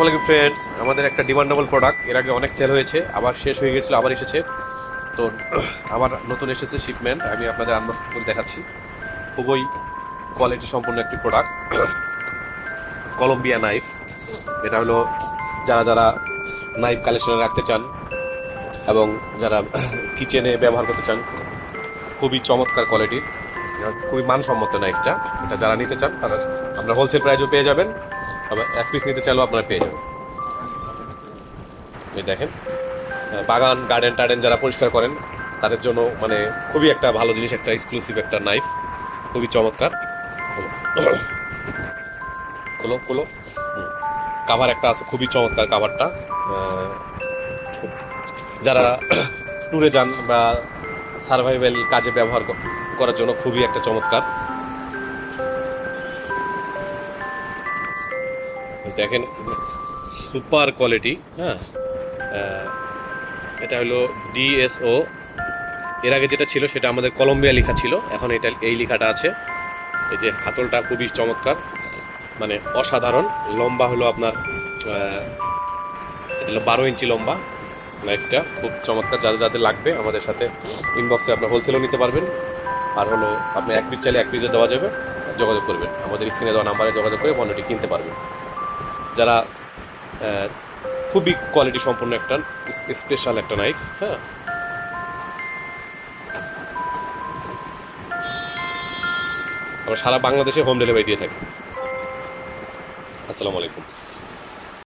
আসসালামু ফ্রেন্ডস আমাদের একটা ডিমান্ডেবল প্রোডাক্টের আগে অনেক সেল হয়েছে, আবার শেষ হয়ে গেছিল আবার এসেছে। তো, আবার নতুন এসেছে শিপমেন্ট আমি আপনাদের আনবক্স করে দেখাচ্ছি। খুবই কোয়ালিটি সম্পন্ন একটি প্রোডাক্ট কলম্বিয়া নাইফ এটা হলো যারা যারা নাইফ কালেকশনে রাখতে চান এবং যারা কিচেনে ব্যবহার করতে চান, খুবই চমৎকার কোয়ালিটির খুবই মানসম্মত নাইফটা এটা যারা নিতে চান, তারা, আমরা হোলসেল প্রাইজও পেয়ে যাবেন। আবার এক পিস নিতে চাইলেও আপনারা পেয়ে যাবেন। এই দেখেন বাগান গার্ডেন টার্ডেন যারা পরিষ্কার করেন, তাদের জন্য মানে খুবই একটা ভালো জিনিস, একটা এক্সক্লুসিভ একটা নাইফ খুবই চমৎকার। খোলো। খোলো কাভার একটা আছে, খুবই চমৎকার কাভারটা যারা ট্যুরে যান বা সার্ভাইভাল কাজে ব্যবহার করার জন্য খুবই একটা চমৎকার। দেখেন, সুপার কোয়ালিটি হ্যাঁ? এটা হলো ডিএসও। এর আগে যেটা ছিল, সেটা আমাদের কলম্বিয়া লেখা ছিল। এখন এটা, এই লেখাটা আছে। এই যে হাতলটা খুবই চমৎকার মানে অসাধারণ। লম্বা হলো আপনার এটা হলো বারো ইঞ্চি লম্বা নাইফটা। খুব চমৎকার, যাদের যাদের লাগবে আমাদের সাথে ইনবক্সে আপনার হোলসেলও নিতে পারবেন। আর হলো আপনি এক পিস চাইলে এক পিসে দেওয়া যাবে। যোগাযোগ করবেন। আমাদের স্ক্রিনে দেওয়া নাম্বারে যোগাযোগ করে পণ্যটি কিনতে পারবেন। যারা খুবই কোয়ালিটি সম্পন্ন একটা স্পেশাল একটা নাইফ হ্যাঁ? আমরা সারা বাংলাদেশে হোম ডেলিভারি দিয়ে থাকি। আসসালামু আলাইকুম।